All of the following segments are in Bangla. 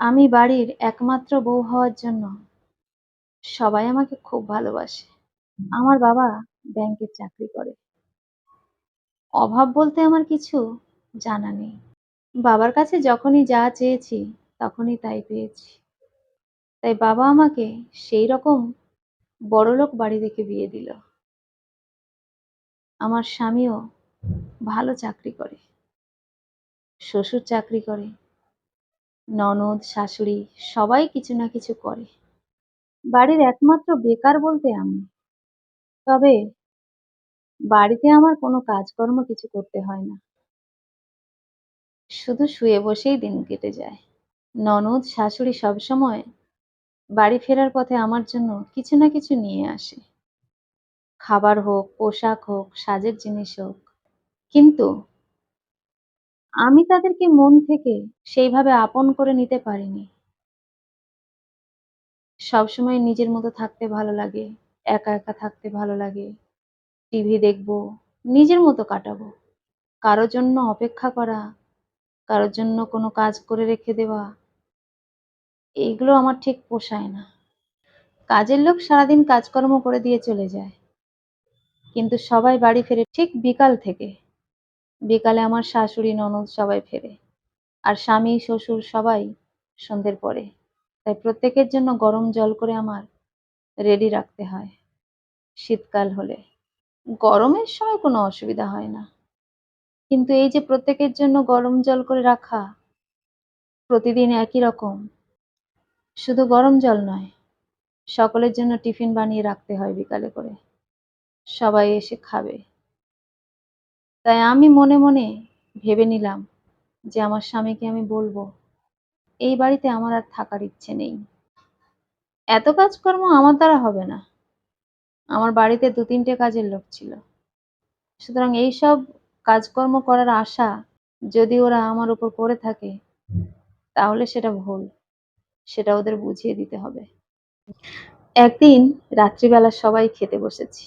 আমি বাড়ির একমাত্র বউ হওয়ার জন্য সবাই আমাকে খুব ভালোবাসে। আমার বাবা ব্যাংকের চাকরি করে। অভাব বলতে আমার কিছু জানা নেই। বাবার কাছে যখনই যা চেয়েছি, তখনই তাই পেয়েছি। তাই বাবা আমাকে সেই রকম বড়লোক বাড়ি দেখে বিয়ে দিল। আমার স্বামীও ভালো চাকরি করে। শ্বশুর চাকরি করে। ননদ, শাশুড়ি সবাই কিছু না কিছু করে। বাড়ির একমাত্র বেকার বলতে আমি। তবে বাড়িতে আমার কোনো কাজকর্ম কিছু করতে হয় না। শুধু শুয়ে বসেই দিন কেটে যায়। ননদ, শাশুড়ি সবসময় বাড়ি ফেরার পথে আমার জন্য কিছু না কিছু নিয়ে আসে। খাবার হোক, পোশাক হোক, সাজের জিনিস হোক। কিন্তু আমি তাদেরকে মন থেকে সেইভাবে আপন করে নিতে পারিনি। সবসময় নিজের মতো থাকতে ভালো লাগে, একা, একা থাকতে ভালো লাগে। টিভি দেখব, নিজের মতো কাটাবো। কারও জন্য অপেক্ষা করা, কারোর জন্য কোনো কাজ করে রেখে দেওয়া এইগুলো আমার ঠিক পোষায় না। কাজের লোক সারাদিন কাজকর্ম করে দিয়ে চলে যায়। কিন্তু সবাই বাড়ি ফেরে ঠিক বিকাল থেকে। বিকালে আমার শাশুড়ি, ননদ সবাই ফেরে। আর স্বামী, শ্বশুর সবাই সন্ধ্যের পরে। তাই প্রত্যেকের জন্য গরম জল করে আমার রেডি রাখতে হয় শীতকাল হলে। গরমের সময় কোনো অসুবিধা হয় না। কিন্তু এই যে প্রত্যেকের জন্য গরম জল করে রাখা, প্রতিদিন একই রকম। শুধু গরম জল নয়, সকলের জন্য টিফিন বানিয়ে রাখতে হয় বিকালে করে। সবাই এসে খাবে। তাই আমি মনে, মনে ভেবে নিলাম যে আমার স্বামীকে আমি বলব, এই বাড়িতে আমার আর থাকার ইচ্ছে নেই। এত কাজকর্ম আমার দ্বারা হবে না। আমার বাড়িতে দু তিনটে কাজের লোক ছিল। সুতরাং এইসব কাজকর্ম করার আশা যদি ওরা আমার উপর করে থাকে তাহলে সেটা ভুল। সেটা ওদের বুঝিয়ে দিতে হবে। একদিন রাত্রিবেলা সবাই খেতে বসেছি।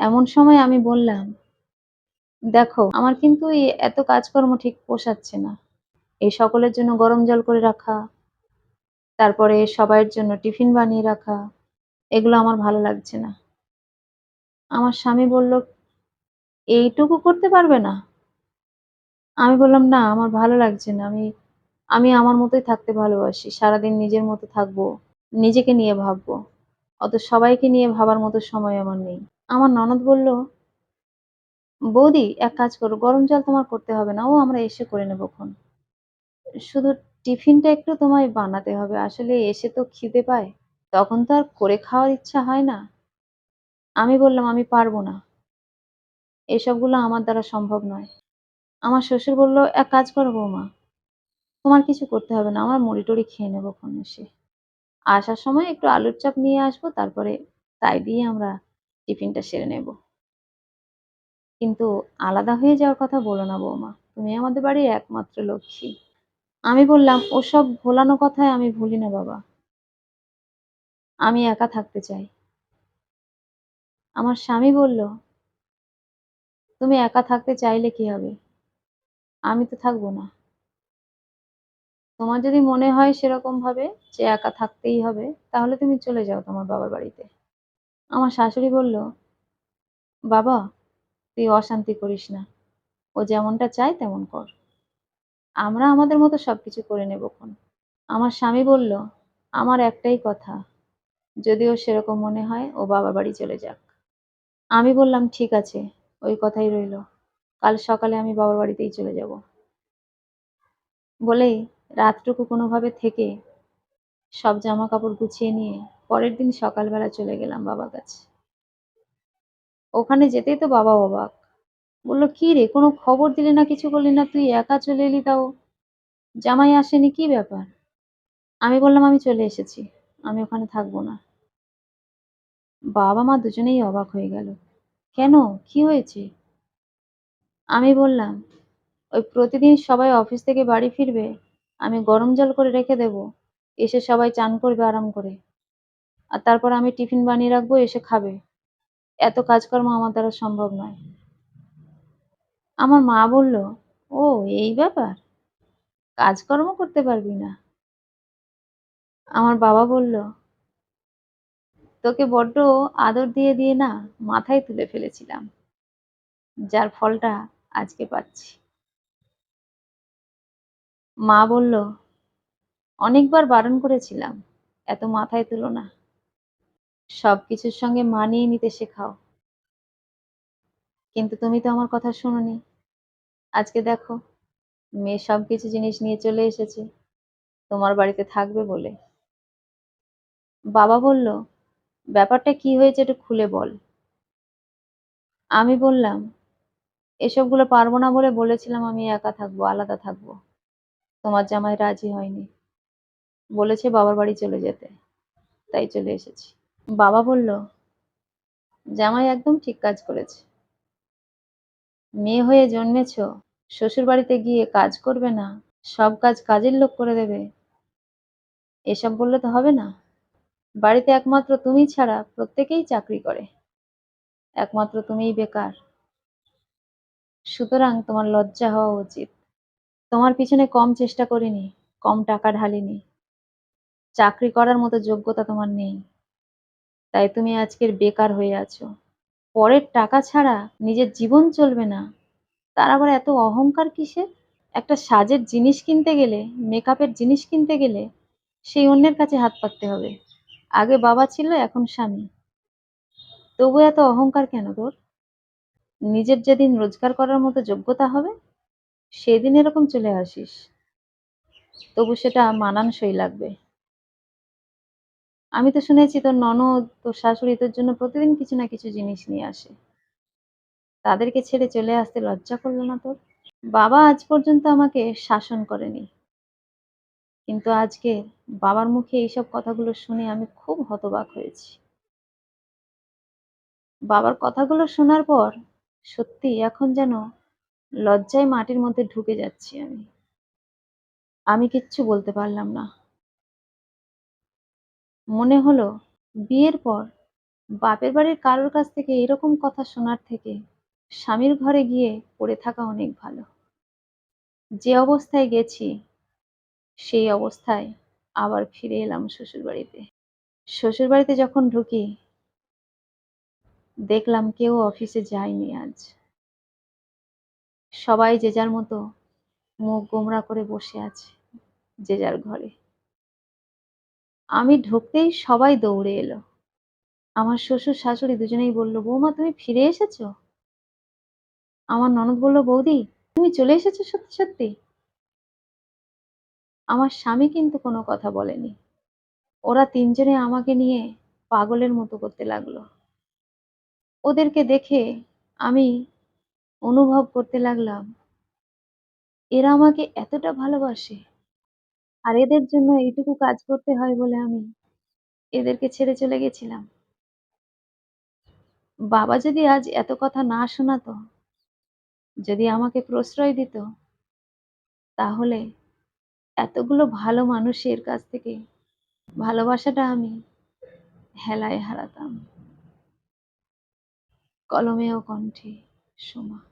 এমন সময় আমি বললাম, দেখো আমার কিন্তু এত কাজকর্ম ঠিক পোষাচ্ছে না। এই সকলের জন্য গরম জল করে রাখা, তারপরে সবাইয়ের জন্য টিফিন বানিয়ে রাখা, এগুলো আমার ভালো লাগছে না। আমার স্বামী বলল, এইটুকু করতে পারবে না? আমি বললাম, না আমার ভালো লাগছে না। আমি আমি আমার মতোই থাকতে ভালোবাসি। সারাদিন নিজের মতো থাকব, নিজেকে নিয়ে ভাববো। অত সবাইকে নিয়ে ভাবার মতো সময় আমার নেই। আমার ননদ বলল, বৌদি এক কাজ করো, গরম জল তোমার করতে হবে না। ও আমরা এসে করে নেবখন। শুধু টিফিনটা একটু তোমায় বানাতে হবে। আসলে এসে তো খিদে পায়। তখন তো আর করে খাওয়ার ইচ্ছা হয় না। আমি বললাম, আমি পারব না। এসবগুলো আমার দ্বারা সম্ভব নয়। আমার শ্বশুর বলল, এক কাজ করো বৌমা, তোমার কিছু করতে হবে না। আমার মুড়ি-টুড়ি খেয়ে নেবখন এসে। আসার সময় একটু আলুর চপ নিয়ে আসব, তারপরে তাই দিয়ে আমরা টিফিনটা সেরে নেব। কিন্তু আলাদা হয়ে যাওয়ার কথা বলো না বৌমা। তুমি আমাদের বাড়ির একমাত্র লক্ষ্মী। আমি বললাম, ওসব ভোলানো কথায় আমি ভুলি না বাবা। আমি একা থাকতে চাই। আমার স্বামী বলল, তুমি একা থাকতে চাইলে কি হবে? আমি তো থাকব না। তোমার যদি মনে হয় সেরকম ভাবে যে একা থাকতেই হবে, তাহলে তুমি চলে যাও তোমার বাবার বাড়িতে। আমার শাশুড়ি বলল, বাবা তুই অশান্তি করিস না। ও যেমনটা চায় তেমন কর। আমরা আমাদের মতো সবকিছু করে নেবখন। আমার স্বামী বলল, আমার একটাই কথা, যদি ওর সেরকম মনে হয় ও বাবার বাড়ি চলে যাক। আমি বললাম, ঠিক আছে, ওই কথাই রইল। কাল সকালে আমি বাবার বাড়িতেই চলে যাব। বলেই রাতটুকু কোনোভাবে থেকে সব জামা কাপড় গুছিয়ে নিয়ে পরের দিন সকালবেলা চলে গেলাম বাবার কাছে। ওখানে যেতেই তো বাবা অবাক। বলল, কি রে কোনো খবর দিলি না কিছু করলি না, তুই একা চলে এলি তাও জামাই আসেনি, কি ব্যাপার? আমি বললাম, আমি চলে এসেছি। আমি ওখানে থাকব না। বাবা মা দুজনেই অবাক হয়ে গেল। কেন? কি হয়েছে? আমি বললাম, ওই প্রতিদিন সবাই অফিস থেকে বাড়ি ফিরবে, আমি গরম জল করে রেখে দেব। এসে সবাই চান করবে আরাম করে। আর তারপর আমি টিফিন বানিয়ে রাখব, এসে খাবে। এত কাজকর্ম আমার দ্বারা সম্ভব নয়। আমার মা বলল, ও এই ব্যাপার? কাজকর্ম করতে পারবি না? আমার বাবা বলল, "তোকে বড্ড আদর দিয়ে, দিয়ে না মাথায় তুলে ফেলেছিলাম। যার ফলটা আজকে পাচ্ছি।" মা বলল, "অনেকবার বারণ করেছিলাম, এত মাথায় তুলো না। সবকিছুর সঙ্গে মানিয়ে নিতে শেখাও। কিন্তু তুমি তো আমার কথা শোনোনি। আজকে দেখো, মেয়ে সব কিছু জিনিস নিয়ে চলে এসেছে, তোমার বাড়িতে থাকবে বলে।" বাবা বলল, "ব্যাপারটা কি হয়েছে একটু খুলে বল।" আমি বললাম, "এসবগুলো পারব না বলে বলেছিলাম আমি একা থাকব, আলাদা থাকব। তোমার জামাই রাজি হয়নি। বলেছে বাবার বাড়ি চলে যেতে, তাই চলে এসেছি।" বাবা বলল, "জামাই একদম ঠিক কাজ করেছে। মেয়ে হয়ে জন্মেছ, শ্বশুর বাড়িতে গিয়ে কাজ করবে না, সব কাজ কাজের লোক করে দেবে, এসব বললে তো হবে না। বাড়িতে একমাত্র তুমি ছাড়া প্রত্যেকেই চাকরি করে, একমাত্র তুমিই বেকার। সুতরাং তোমার লজ্জা হওয়া উচিত। তোমার পিছনে কম চেষ্টা করিনি, কম টাকা ঢালিনি। চাকরি করার মতো যোগ্যতা তোমার নেই, তাই তুমি আজকের বেকার হয়ে আছো। পরের টাকা ছাড়া নিজের জীবন চলবে না, তার আবার এত অহংকার কিসের? একটা সাজের জিনিস কিনতে গেলে, মেকআপের জিনিস কিনতে গেলে সেই অন্যের কাছে হাত পাততে হবে। আগে বাবা ছিল, এখন স্বামী। তবু এত অহংকার কেন তোর? নিজের যেদিন রোজগার করার মতো যোগ্যতা হবে, সেদিন এরকম চলে আসিস। তবু সেটা মানানসই লাগবে। আমি তো শুনেছি তোর ননদ, তোর শাশুড়ি তোর জন্য প্রতিদিন কিছু না কিছু জিনিস নিয়ে আসে। তাদেরকে ছেড়ে চলে আসতে লজ্জা করল না তোর? বাবা আজ পর্যন্ত আমাকে শাসন করেনি। কিন্তু আজকে বাবার মুখে এইসব কথাগুলো শুনে আমি খুব হতবাক হয়েছি। বাবার কথাগুলো শোনার পর সত্যি এখন যেন লজ্জায় মাটির মধ্যে ঢুকে যাচ্ছি আমি। আমি কিচ্ছু বলতে পারলাম না। মনে হলো, বিয়ের পর বাপের বাড়ির কারোর কাছ থেকে এরকম কথা শোনার থেকে স্বামীর ঘরে গিয়ে পড়ে থাকা অনেক ভালো। যে অবস্থায় গেছি, সেই অবস্থায় আবার ফিরে এলাম শ্বশুরবাড়িতে। শ্বশুরবাড়িতে যখন ঢুকি, দেখলাম কেউ অফিসে যায়নি আজ। সবাই যে যার মতো মুখ গোমরা করে বসে আছে, যে যার ঘরে। আমি ঢুকতেই সবাই দৌড়ে এলো। আমার শ্বশুর শাশুড়ি দুজনেই বলল, "বৌমা তুমি ফিরে এসেছ?" আমার ননদ বলল, "বৌদি তুমি চলে এসেছ সত্যি সত্যি?" আমার স্বামী কিন্তু কোনো কথা বলেনি। ওরা তিনজনে আমাকে নিয়ে পাগলের মতো করতে লাগল। ওদেরকে দেখে আমি অনুভব করতে লাগলাম এরা আমাকে এতটা ভালোবাসে আর এদের জন্য এইটুকু কাজ করতে হয় বলে আমি এদেরকে ছেড়ে চলে গেছিলাম। বাবা যদি আজ এত কথা না শোনাতো, যদি আমাকে প্রশ্রয় দিত, তাহলে এতগুলো ভালো মানুষের কাছ থেকে ভালোবাসাটা আমি হেলায় হারাতাম। কলমে ও কণ্ঠে সোমা